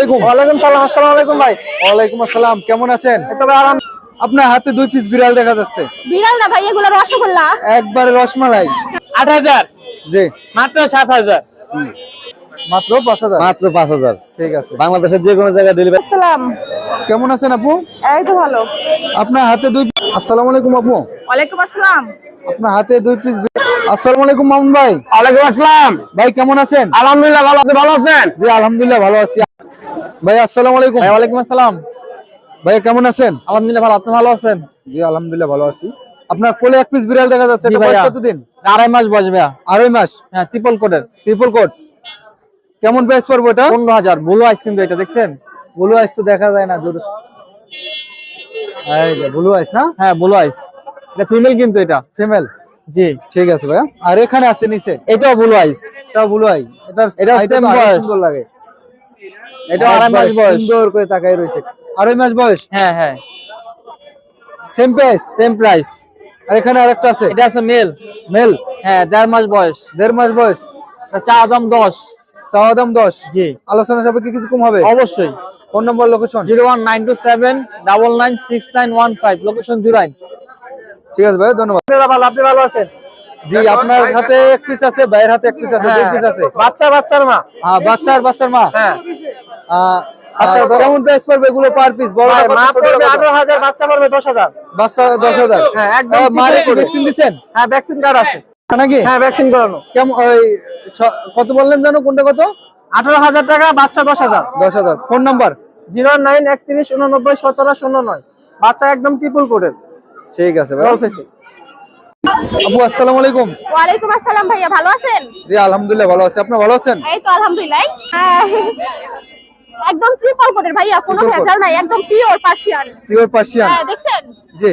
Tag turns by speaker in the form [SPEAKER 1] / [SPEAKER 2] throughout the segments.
[SPEAKER 1] আলাইকুম।
[SPEAKER 2] ওয়ালাইকুম সালাম আসসালামু আলাইকুম ভাই।
[SPEAKER 1] ওয়ালাইকুম আসসালাম কেমন আছেন?
[SPEAKER 2] তবে আরাম
[SPEAKER 1] আপনার হাতে দুই পিস বিড়াল দেখা যাচ্ছে।
[SPEAKER 3] বিড়াল না ভাই এগুলো রসগোল্লা।
[SPEAKER 1] একবারে রসমালাই।
[SPEAKER 2] আট হাজার।
[SPEAKER 1] জি।
[SPEAKER 2] মাত্র সাত হাজার।
[SPEAKER 1] মাত্র পাঁচ হাজার?
[SPEAKER 4] মাত্র পাঁচ হাজার।
[SPEAKER 1] ঠিক আছে।
[SPEAKER 4] বাংলাদেশের যে কোনো জায়গায় ডেলিভারি
[SPEAKER 3] সালাম
[SPEAKER 1] কেমন আছেন আপু?
[SPEAKER 3] এই তো ভালো।
[SPEAKER 1] আপনার হাতে দুই আসসালামু আলাইকুম আপু।
[SPEAKER 3] ওয়ালাইকুম আসসালাম।
[SPEAKER 1] আপনার হাতে দুই পিস আসসালামু আলাইকুম মামুন ভাই।
[SPEAKER 2] ওয়ালাইকুম আসসালাম।
[SPEAKER 1] ভাই কেমন আছেন?
[SPEAKER 2] আলহামদুলিল্লাহ ভালো। আপনি ভালো আছেন?
[SPEAKER 1] জি আলহামদুলিল্লাহ ভালো আছি। ভাই আসসালামু আলাইকুম।
[SPEAKER 2] ওয়ালাইকুম আসসালাম।
[SPEAKER 1] ভাই কেমন আছেন?
[SPEAKER 2] আলহামদুলিল্লাহ ভালো আপনি ভালো আছেন?
[SPEAKER 1] জি আলহামদুলিল্লাহ ভালো আছি। আপনার কোলে এক পিস বিড়াল দেখা যাচ্ছে এটা বয়স
[SPEAKER 2] ভাইয়া।
[SPEAKER 1] কতদিন?
[SPEAKER 2] আড়াই মাস বয়স ভাইয়া।
[SPEAKER 1] আড়াই মাস।
[SPEAKER 2] হ্যাঁ
[SPEAKER 1] ট্রিপল কেমন প্রাইস পড়ব এটা?
[SPEAKER 2] পনেরো হাজার। ব্লু আইস কিন্তু এটা দেখছেন?
[SPEAKER 1] ব্লু আইস তো দেখা যায় না দূর। এই যে ব্লু আইস না?
[SPEAKER 2] হ্যাঁ ব্লু আইস এটা ফিমেল কিন্তু এটা।
[SPEAKER 1] ফিমেল
[SPEAKER 2] জি।
[SPEAKER 1] ঠিক আছে ভাইয়া। আর এখানে আছে নিচে?
[SPEAKER 2] এটাও ব্লু আইস
[SPEAKER 1] এটা ব্লু আই এটার
[SPEAKER 2] এটা
[SPEAKER 1] তো আরও
[SPEAKER 2] বয়স।
[SPEAKER 1] সুন্দর লাগে।
[SPEAKER 2] এটা আড়াই মাস বয়স।
[SPEAKER 1] সুন্দর করে তাকাই রয়েছে। আড়াই মাস বয়স?
[SPEAKER 2] হ্যাঁ হ্যাঁ।
[SPEAKER 1] সেম প্রাইস
[SPEAKER 2] সেম প্রাইস
[SPEAKER 1] আর এখানে আরেকটা আছে।
[SPEAKER 2] এটা আছে মেল
[SPEAKER 1] মেল
[SPEAKER 2] হ্যাঁ দেড় মাস বয়স।
[SPEAKER 1] দেড় মাস বয়স।
[SPEAKER 2] চা দাম দশ।
[SPEAKER 1] চাওয়া দাম দশ?
[SPEAKER 2] জি।
[SPEAKER 1] আলোচনা সাপেক্ষে কিছু কম হবে?
[SPEAKER 2] অবশ্যই।
[SPEAKER 1] Phone number location
[SPEAKER 2] zero one nine two seven double nine six nine one five. Location Jurain
[SPEAKER 1] ঠিক আছে ভাই ধন্যবাদ।
[SPEAKER 2] ভালো আপনি ভালো আছেন?
[SPEAKER 1] জি আপনার হাতে এক পিস আছে ভাইয়ের হাতে এক পিস আছে দুই পিস আছে।
[SPEAKER 2] বাচ্চা বাচ্চার মা।
[SPEAKER 1] হ্যাঁ বাচ্চার বাচ্চার মা।
[SPEAKER 2] হ্যাঁ। আচ্ছা,
[SPEAKER 1] কেমন প্রাইস পড়বে এগুলো পার পিস বড়
[SPEAKER 2] মা পড়বে আঠারো হাজার বাচ্চা পড়বে দশ হাজার।
[SPEAKER 1] বাচ্চা দশ হাজার।
[SPEAKER 2] হ্যাঁ, একদম
[SPEAKER 1] মারে
[SPEAKER 2] ঠিক
[SPEAKER 1] ভ্যাকসিন দিচ্ছেন
[SPEAKER 2] হ্যাঁ ভ্যাকসিন কার্ড আছে।
[SPEAKER 1] নাকি?
[SPEAKER 2] হ্যাঁ ভ্যাকসিন করানো।
[SPEAKER 1] কেমন ওই কত বললেন জানো কোনটা কত?
[SPEAKER 2] আঠারো হাজার টাকা বাচ্চা দশ হাজার।
[SPEAKER 1] দশ হাজার। Phone number?
[SPEAKER 2] জিরো নাইন একত্রিশ উননব্বই সতেরো শূন্য নয়। বাচ্চা একদম ট্রিপল কোডের
[SPEAKER 1] ঠিক আছে ভাই। আপু আসসালামু আলাইকুম।
[SPEAKER 3] আসসালাম ভাইয়া ভালো আছেন?
[SPEAKER 1] জি আলহামদুলিল্লাহ ভালো আছি। আপনি ভালো আছেন?
[SPEAKER 3] এই তো আলহামদুলিল্লাহ। হ্যাঁ। একদম ট্রিপল কোটের ভাইয়া কোনো ভেজাল নাই একদম পিওর পার্সিয়ান
[SPEAKER 1] পিওর পার্সিয়ান
[SPEAKER 3] হ্যাঁ দেখছেন?
[SPEAKER 1] জি।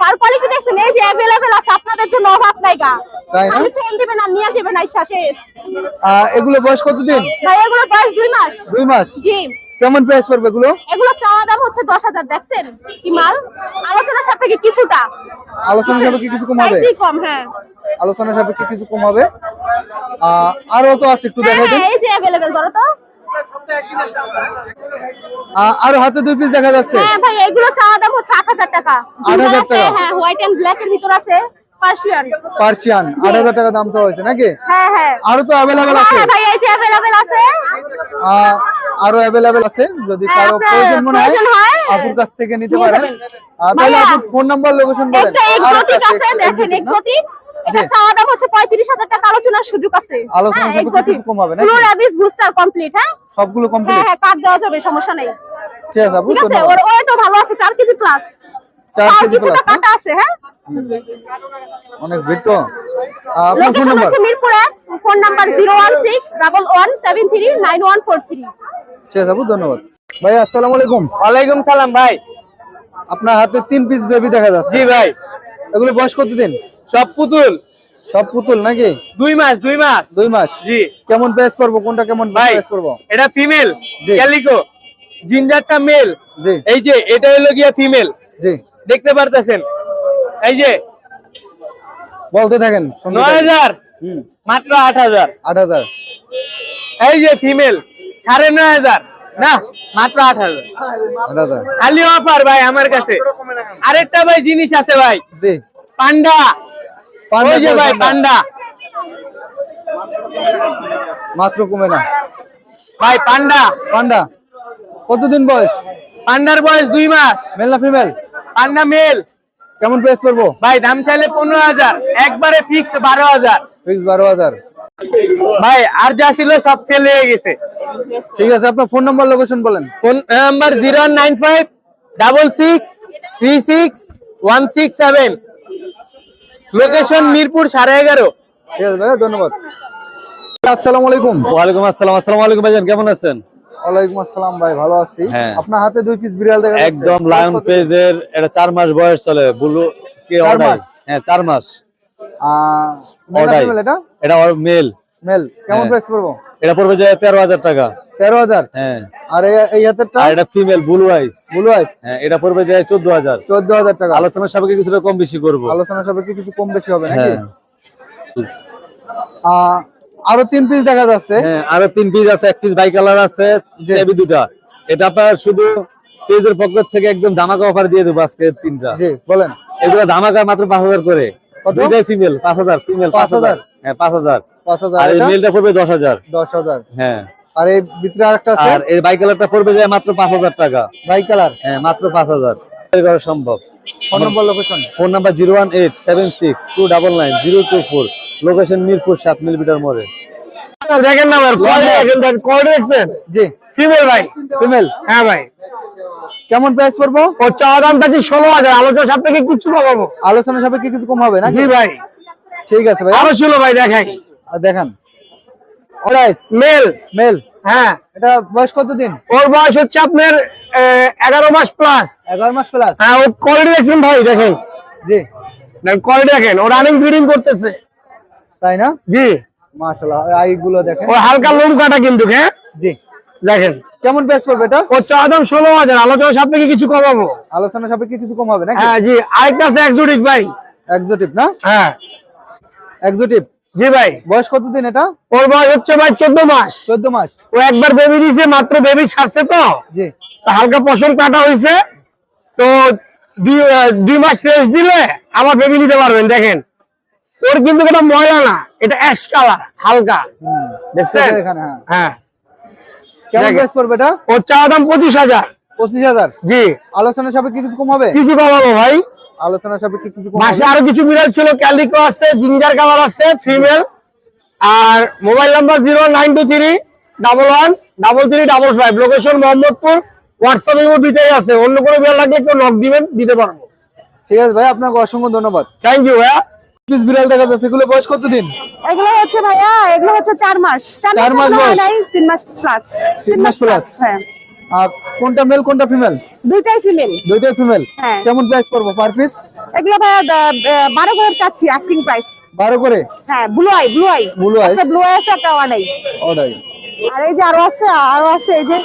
[SPEAKER 3] পার কোয়ালিটি দেখছেন? এই যে অ্যাভেলেবেল আছে আপনাদের জন্য অভাব নাই গা।
[SPEAKER 1] তাই না?
[SPEAKER 3] আমি ফোন দিবেন আর নিয়ে যাবেন আইসা শেষ।
[SPEAKER 1] এগুলো বয়স কতদিন?
[SPEAKER 3] ভাই এগুলো বয়স দুই মাস।
[SPEAKER 1] দুই মাস?
[SPEAKER 3] জি।
[SPEAKER 1] কেমন প্রাইস পড়বে এগুলো?
[SPEAKER 3] এগুলো চাওয়া দাম হচ্ছে দশ হাজার দেখছেন? কি মাল? আলোচনার সাপেক্ষে কিছুটা।
[SPEAKER 1] আলোচনা সাপেক্ষে কিছু কম হবে?
[SPEAKER 3] কম হ্যাঁ।
[SPEAKER 1] আলোচনা সাপেক্ষে কিছু কম হবে? আরও তো আছে একটু
[SPEAKER 3] হ্যাঁ
[SPEAKER 1] দেখাই দিন।
[SPEAKER 3] হ্যাঁ, এই যে অ্যাভেলেবেল ধরো তো।
[SPEAKER 1] আরও হাতে দুই পিস দেখা যাচ্ছে।
[SPEAKER 3] হ্যাঁ ভাই এগুলো চাওয়া দাম হচ্ছে আট হাজার টাকা।
[SPEAKER 1] 8,000 টাকা?
[SPEAKER 3] হ্যাঁ হোয়াইট এন্ড ব্ল্যাক এর ভিতর আছে পার্সিয়ান
[SPEAKER 1] পার্সিয়ান আট হাজার টাকা দাম তো হয়েছে নাকি?
[SPEAKER 3] হ্যাঁ হ্যাঁ।
[SPEAKER 1] আরও তো অ্যাভেলেবেল আছে।
[SPEAKER 3] হ্যাঁ ভাই এই যে অ্যাভেলেবেল আছে।
[SPEAKER 1] আরও অ্যাভেলেবেল আছে যদি
[SPEAKER 3] হ্যাঁ, কারও
[SPEAKER 1] প্রয়োজন মনে হয় আপুর কাছ থেকে নিতে পারেন। তাহলে আপুর ফোন নাম্বার লোকেশন বলেন।
[SPEAKER 3] একটা এক্সোটিক আছে দেখেন এক্সোটিক এটা চাওয়া দাম হচ্ছে পঁয়ত্রিশ হাজার টাকা আলোচনার সুযোগ আছে।
[SPEAKER 1] আলোচনার
[SPEAKER 3] হ্যাঁ,
[SPEAKER 1] সাপেক্ষে
[SPEAKER 3] exotic।
[SPEAKER 1] কিছু কম হবে নাকি?
[SPEAKER 3] Full rabies booster complete, হ্যাঁ?
[SPEAKER 1] সবগুলো
[SPEAKER 3] হ্যাঁ
[SPEAKER 1] কমপ্লিট
[SPEAKER 3] হ্যাঁ কার্ড দেওয়া যাবে সমস্যা নেই।
[SPEAKER 1] ঠিক আছে আপু
[SPEAKER 3] ঠিক আছে ওর ওয়েটও ভালো আছে কেজি প্লাস
[SPEAKER 1] চার কেজি
[SPEAKER 3] কিছুটা কাটা আছে হ্যাঁ?
[SPEAKER 1] অনেক ভিড় আপনার ফোন নাম্বার
[SPEAKER 3] হচ্ছে Mirpur phone number zero one six double one seven three nine one four three
[SPEAKER 1] ঠিক আছে আপু ধন্যবাদ। ভাই আসসালামু আলাইকুম।
[SPEAKER 2] ওয়ালাইকুম সালাম ভাই।
[SPEAKER 1] আপনার হাতে তিন পিস বেবি দেখা যাচ্ছে।
[SPEAKER 2] জি ভাই।
[SPEAKER 1] এগুলো বয়স কতদিন
[SPEAKER 2] সব পুতুল।
[SPEAKER 1] সব পুতুল নাকি?
[SPEAKER 2] দুই মাস দুই মাস।
[SPEAKER 1] দুই মাস।
[SPEAKER 2] জি।
[SPEAKER 1] কেমন প্রাইস পড়ব? কোনটা কেমন প্রাইস পড়ব?
[SPEAKER 2] এটা ফিমেল
[SPEAKER 1] জি।
[SPEAKER 2] ক্যালিকো। জিঞ্জারটা মেল।
[SPEAKER 1] জি।
[SPEAKER 2] এই যে এটা হলো গিয়া ফিমেল।
[SPEAKER 1] জি।
[SPEAKER 2] দেখতে পারতেছেন? এই যে
[SPEAKER 1] বলতে থাকেন শুনতে
[SPEAKER 2] নয়
[SPEAKER 1] থাকেন।
[SPEAKER 2] হাজার।
[SPEAKER 1] হুম।
[SPEAKER 2] মাত্র আট হাজার।
[SPEAKER 1] আট হাজার।
[SPEAKER 2] এই যে ফিমেল সাড়ে নয় হাজার। না মাত্র খালি অফার ভাই আমার কাছে। আরেকটা ভাই জিনিস আছে ভাই।
[SPEAKER 1] জি।
[SPEAKER 2] পান্ডা।
[SPEAKER 1] পান্ডা
[SPEAKER 2] ওই যে ভাই
[SPEAKER 1] পান্ডা? মাত্র কমে না।
[SPEAKER 2] ভাই পান্ডা।
[SPEAKER 1] পান্ডা। কতদিন বয়স?
[SPEAKER 2] পান্ডার বয়স দুই মাস।
[SPEAKER 1] মেল না ফিমেল
[SPEAKER 2] পান্ডা মেল
[SPEAKER 1] কেমন প্রাইস করব
[SPEAKER 2] ভাই দাম চাইলে পনেরো হাজার। একবারে ফিক্স বারো হাজার।
[SPEAKER 1] ফিক্স বারো হাজার।
[SPEAKER 2] ভাই আর যা ছিল সব সেল হয়ে গেছে।
[SPEAKER 1] ঠিক আছে আপনার ফোন নাম্বার লোকেশন বলেন।
[SPEAKER 2] Phone number zero nine five double six three six one six seven location Mirpur সাড়ে এগারো।
[SPEAKER 1] ঠিক আছে ভাই ধন্যবাদ। আসসালামু আলাইকুম।
[SPEAKER 4] ওয়ালাইকুম আসসালাম আসসালামু আলাইকুম ভাইজান কেমন আছেন?
[SPEAKER 1] ওয়ালাইকুম আসসালাম ভাই ভালো আছি।
[SPEAKER 4] হ্যাঁ।
[SPEAKER 1] আপনার হাতে দুই পিস বিড়াল দেখা যাচ্ছে।
[SPEAKER 4] একদম লায়ন পেজের এটা মাস বয়স চলে ব্লু কি অর্ডার হ্যাঁ চার মাস।
[SPEAKER 1] আহ, male না
[SPEAKER 4] অর্ডার
[SPEAKER 1] female এটা?
[SPEAKER 4] এটা মেল
[SPEAKER 1] মেল কেমন
[SPEAKER 4] হ্যাঁ।
[SPEAKER 1] প্রাইস পড়ব?
[SPEAKER 4] এটা পড়বে যে তেরো হাজার টাকা।
[SPEAKER 1] তেরো হাজার?
[SPEAKER 4] হ্যাঁ।
[SPEAKER 1] আর এই- এই হাতেরটা?
[SPEAKER 4] এটা female blue eyes
[SPEAKER 1] blue eyes
[SPEAKER 4] হ্যাঁ এটা পড়বে যে চোদ্দ হাজার।
[SPEAKER 1] চোদ্দ হাজার টাকা।
[SPEAKER 4] আলোচনার সাপেক্ষে কিছুটা কম বেশি করব।
[SPEAKER 1] আলোচনা সাপেক্ষে কিছু কম বেশি হবে নাকি?
[SPEAKER 4] হ্যাঁ।
[SPEAKER 1] আরও তিন পিস দেখা যাচ্ছে।
[SPEAKER 4] হ্যাঁ আরও তিন পিস আছে এক পিস বাই কালার আছে দুটা। এটা আপনার শুধু পেজের পকেট থেকে একদম ধামাকা অফার দিয়ে দেবো আজকে তিনটা।
[SPEAKER 1] জি বলেন।
[SPEAKER 4] এগুলো ধামাকা মাত্র পাঁচ হাজার করে? দুইটাই ফিমেল পাঁচ হাজার ফিমেল
[SPEAKER 1] 5,000?
[SPEAKER 4] হ্যাঁ পাঁচ হাজার।
[SPEAKER 1] পাঁচ হাজার
[SPEAKER 4] আর এই মেলটা পড়বে দশ হাজার। হ্যাঁ।
[SPEAKER 1] আর এই ভিতরে আরেকটা আছে?
[SPEAKER 4] আর এর বাই কালারটা পড়বে যায় মাত্র পাঁচ হাজার টাকা।
[SPEAKER 1] বাই কালার
[SPEAKER 4] হ্যাঁ মাত্র করা সম্ভব।
[SPEAKER 1] Phone number location
[SPEAKER 4] phone number location Mirpur সাত মিলিমিটার মোড়ে।
[SPEAKER 5] দেখেন না ভাই কোয়ালিটি দেখছেন?
[SPEAKER 1] জি।
[SPEAKER 5] ফিমেল ভাই
[SPEAKER 1] ফিমেল
[SPEAKER 5] হ্যাঁ ভাই।
[SPEAKER 1] কেমন প্রাইস পড়ব?
[SPEAKER 5] ওর চাওয়া দাম পাচ্ছি ষোলো হাজার আলোচনা সাপেক্ষে কিছু কমাবো
[SPEAKER 1] আলোচনা সাপেক্ষে কিছু কম হবে না
[SPEAKER 5] জি ভাই।
[SPEAKER 1] ঠিক আছে ভাই।
[SPEAKER 5] আরও ছিল ভাই দেখাই।
[SPEAKER 1] আর দেখান। প্রাইস
[SPEAKER 5] মেল
[SPEAKER 1] মেল
[SPEAKER 5] হ্যাঁ।
[SPEAKER 1] এটা বয়স কতদিন?
[SPEAKER 5] ওর বয়স হচ্ছে আপনার এগারো মাস প্লাস
[SPEAKER 1] এগারো মাস প্লাস
[SPEAKER 5] হ্যাঁ ওর কোয়ালিটি দেখছেন ভাই দেখেন
[SPEAKER 1] জি।
[SPEAKER 5] কোয়ালিটি দেখেন ও রানিং ব্রিডিং করতেছে।
[SPEAKER 1] তাই না?
[SPEAKER 5] জি।
[SPEAKER 1] মাশাআল্লাহ আই গুলো দেখেন।
[SPEAKER 5] ও হালকা লোম কাটা কিন্তু হ্যাঁ?
[SPEAKER 1] জি।
[SPEAKER 5] দেখেন।
[SPEAKER 1] কেমন প্রাইস পড়বে এটা?
[SPEAKER 5] চাওয়া দাম ষোলো হাজার আলোচনা সাপেক্ষে কিছু কমাবো।
[SPEAKER 1] আলোচনা সাপেক্ষে কিছু কম হবে নাকি?
[SPEAKER 5] হ্যাঁ জি। আরেকটা আছে একজোটিক ভাই।
[SPEAKER 1] এক্সোটিভ না?
[SPEAKER 5] হ্যাঁ।
[SPEAKER 1] এক্সোটিভ
[SPEAKER 5] জি ভাই।
[SPEAKER 1] বয়স কতদিন এটা?
[SPEAKER 5] ওর বয়স হচ্ছে ভাই চোদ্দ মাস।
[SPEAKER 1] চোদ্দ মাস।
[SPEAKER 5] ও একবার বেবি দিয়েছে মাত্র বেবি ছাড়ছে তো।
[SPEAKER 1] জি।
[SPEAKER 5] হালকা পশম কাটা হয়েছে তো দুই মাস রেস্ট দিলে আবার বেবি নিতে পারবেন দেখেন। ওর কিন্তু কোনো ময়লা না এটা অ্যাশ কালার হালকা। দেখছেন?
[SPEAKER 1] হ্যাঁ।
[SPEAKER 5] হ্যাঁ।
[SPEAKER 1] কেমন প্রাইস পড়বে এটা?
[SPEAKER 5] ওর চাওয়া দাম পঁচিশ হাজার।
[SPEAKER 1] পঁচিশ হাজার?
[SPEAKER 5] জি।
[SPEAKER 1] আলোচনা সাপেক্ষে কিছু কম হবে?
[SPEAKER 5] কিছু কমাবো ভাই।
[SPEAKER 1] আলোচনা সাপেক্ষে কিছু
[SPEAKER 5] মাসে আরও কিছু বিড়াল ছিল ক্যালিকো আছে জিঞ্জার আছে ফিমেল। আর mobile number zero nine two three double one double three double five. Location Mohammadpur WhatsApp imo দুইটাই আছে। অন্য কোনো বিড়াল লাগলে কেউ নক দিবেন দিতে পারব।
[SPEAKER 1] ঠিক আছে ভাই আপনাকে অসংখ্য ধন্যবাদ।
[SPEAKER 5] থ্যাংক ইউ ভাইয়া।
[SPEAKER 1] পিস বিড়াল দেখা যাচ্ছে এগুলো বয়স কতদিন?
[SPEAKER 6] এগুলো হচ্ছে ভাইয়া এগুলো হচ্ছে চার মাস। চার
[SPEAKER 1] চার
[SPEAKER 6] মাস
[SPEAKER 1] মাস বয়স?
[SPEAKER 6] নাই তিন মাস প্লাস
[SPEAKER 1] তিন মাস plus?
[SPEAKER 6] হ্যাঁ।
[SPEAKER 1] আর কোনটা মেল কোনটা ফিমেল
[SPEAKER 6] দুইটাই ফিমেল
[SPEAKER 1] দুইটাই ফিমেল
[SPEAKER 6] হ্যাঁ।
[SPEAKER 1] কেমন প্রাইস পড়ব পার পিস
[SPEAKER 6] এগুলো ভাইয়া দ- আহ, বারো করে চাচ্ছি আস্কিং প্রাইস
[SPEAKER 1] বারো করে?
[SPEAKER 6] হ্যাঁ blue eye blue eye
[SPEAKER 1] eyes?
[SPEAKER 6] একটা ব্লু আই আছে একটা ওয়ান আই আর এই যে আরও আছে আরও আছে এই যে।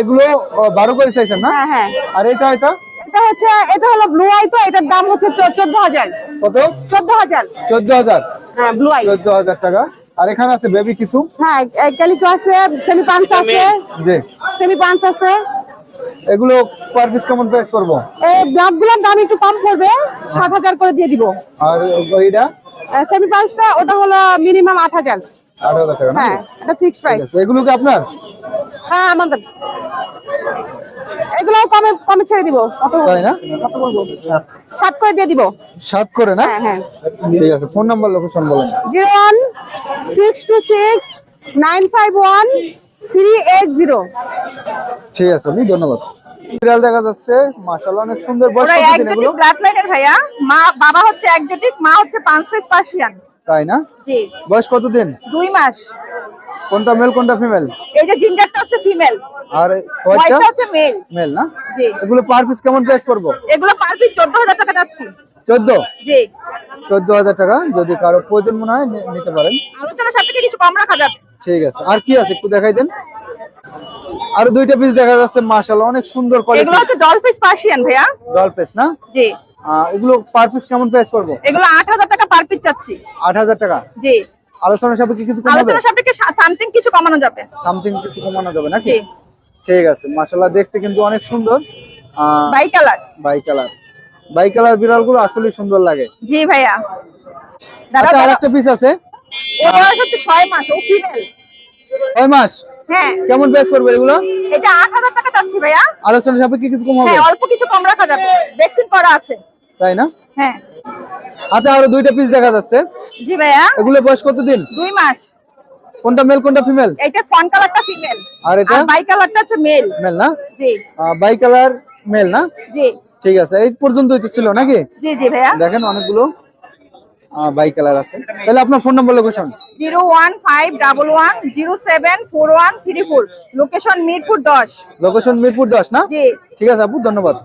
[SPEAKER 1] এগুলো ও, বারো করে চাইছেন না?
[SPEAKER 6] হ্যাঁ হ্যাঁ।
[SPEAKER 1] আর এটা এটা?
[SPEAKER 6] এটা হচ্ছে এটা হলো ব্লু আই তো এটার দাম হচ্ছে চোদ্দ হাজার
[SPEAKER 1] কত?
[SPEAKER 6] চোদ্দ হাজার
[SPEAKER 1] চোদ্দ হাজার
[SPEAKER 6] হ্যাঁ ব্লু আই
[SPEAKER 1] চোদ্দ হাজার টাকা। আর এখানে আছে বেবি কিছু?
[SPEAKER 6] হ্যাঁ ক্যালিকো আছে সেমি পাঞ্চ আছে।
[SPEAKER 1] জি।
[SPEAKER 6] সেমি পাঞ্চ আছে।
[SPEAKER 1] এগুলো পার পিস কেমন প্রাইস করব
[SPEAKER 6] এই ব্লাডগুলোর দাম একটু কম পড়বে সাত হাজার করে দিয়ে দিব।
[SPEAKER 1] আর এইটা?
[SPEAKER 6] সেমি পাঞ্চটা ওটা হলো মিনিমাম আট হাজার
[SPEAKER 1] টাকা
[SPEAKER 6] হ্যাঁ এটা ফিক্সড প্রাইস
[SPEAKER 1] এগুলো কি আপনার?
[SPEAKER 6] হ্যাঁ আমাদের। কমে কমে ছেড়ে দিব। কত
[SPEAKER 1] তাই না?
[SPEAKER 6] কত বলব? সাত করে দিয়ে দিব।
[SPEAKER 1] সাত করে না?
[SPEAKER 6] হ্যাঁ হ্যাঁ।
[SPEAKER 1] ঠিক আছে ফোন নাম্বার লোকেশন বলেন।
[SPEAKER 6] Zero one six two six nine five one three eight zero.
[SPEAKER 1] ঠিক আছে আপনি ধন্যবাদ। বিড়াল দেখা যাচ্ছে মাশাআল্লাহ অনেক সুন্দর বয়স
[SPEAKER 3] ওরা
[SPEAKER 1] কতদিন এগুলো?
[SPEAKER 3] ব্লাড লাইনের ভাইয়া। মা বাবা হচ্ছে একজোটিক মা হচ্ছে পাঁচ সাইজ পার্সিয়ান।
[SPEAKER 1] তাই না?
[SPEAKER 3] জি।
[SPEAKER 1] বয়স কতদিন?
[SPEAKER 3] দুই মাস।
[SPEAKER 1] কোনটা মেল কোনটা ফিমেল
[SPEAKER 3] এই যে জিঞ্জারটা হচ্ছে ফিমেল
[SPEAKER 1] আর হোয়াইটটা
[SPEAKER 3] হচ্ছে মেল
[SPEAKER 1] মেল না?
[SPEAKER 3] জি।
[SPEAKER 1] এগুলো পার পিস কেমন প্রাইস করব
[SPEAKER 3] এগুলো পার পিস চোদ্দ হাজার টাকা যাচ্ছে।
[SPEAKER 1] চোদ্দ?
[SPEAKER 3] জি।
[SPEAKER 1] চোদ্দ হাজার টাকা যদি কারও প্রয়োজন মনে হয় নিতে পারেন।
[SPEAKER 3] আলোচনার সাথে কিছু কম রাখা যাবে।
[SPEAKER 1] ঠিক আছে। আর কি আছে একটু দেখাই দেন। আরও দুইটা পিস দেখা যাচ্ছে মাশাআল্লাহ অনেক সুন্দর কোয়ালিটি
[SPEAKER 3] এগুলো হচ্ছে ডলফিস পার্সিয়ান ভাইয়া।
[SPEAKER 1] ডল পিস না?
[SPEAKER 3] জি।
[SPEAKER 1] এগুলো পার পিস কেমন প্রাইস করব
[SPEAKER 3] এগুলো আট হাজার টাকা পার পিস চাচ্ছি
[SPEAKER 1] আট হাজার টাকা?
[SPEAKER 3] জি।
[SPEAKER 1] আলোচনা সাপেক্ষে কিছু কম হবে
[SPEAKER 3] আলোচনার সাপেক্ষে সামথিং কিছু কমানো যাবে।
[SPEAKER 1] সামথিং কিছু কমানো যাবে নাকি? ঠিক আছে মাশাআল্লাহ দেখতে কিন্তু অনেক সুন্দর।
[SPEAKER 3] Bicolour.
[SPEAKER 1] Bicolour. Bicolour বিড়ালগুলো আসলেই সুন্দর লাগে।
[SPEAKER 3] জি ভাইয়া। দাদা
[SPEAKER 1] আচ্ছা আর একটা পিস আছে।
[SPEAKER 3] ওর বয়স হচ্ছে ছয় মাস ও ফিমেল
[SPEAKER 1] কয় মাস?
[SPEAKER 3] হ্যাঁ।
[SPEAKER 1] কেমন বেস করবে এগুলো?
[SPEAKER 3] এটা আট হাজার টাকা চাচ্ছি ভাইয়া।
[SPEAKER 1] আলোচনা সাপেক্ষে কিছু কম হবে
[SPEAKER 3] হ্যাঁ অল্প কিছু কম রাখা যাবে। ভ্যাকসিন করা আছে।
[SPEAKER 1] তাই না?
[SPEAKER 3] হ্যাঁ।
[SPEAKER 1] আচ্ছা আরও দুইটা পিস দেখা যাচ্ছে।
[SPEAKER 3] জি ভাইয়া।
[SPEAKER 1] এগুলো বয়স কতদিন
[SPEAKER 3] দুই মাস।
[SPEAKER 1] কোনটা মেল কোনটা ফিমেল
[SPEAKER 3] এটা ফন কালারটা ফিমেল
[SPEAKER 1] আর এটা?
[SPEAKER 3] বাই কালারটা হচ্ছে মেল
[SPEAKER 1] মেল না?
[SPEAKER 3] জি।
[SPEAKER 1] বাই কালার মেল না?
[SPEAKER 3] জি।
[SPEAKER 1] ঠিক আছে এই পর্যন্তই তো ছিল নাকি?
[SPEAKER 3] জি জি ভাইয়া।
[SPEAKER 1] দেখেন অনেকগুলো বাই কালার আছে। তাহলে আপনার phone number location
[SPEAKER 3] zero one five double one zero seven four one three four. Location Mirpur দশ।
[SPEAKER 1] লোকেশন মিরপুর দশ না?
[SPEAKER 3] জি।
[SPEAKER 1] ঠিক আছে আপু ধন্যবাদ।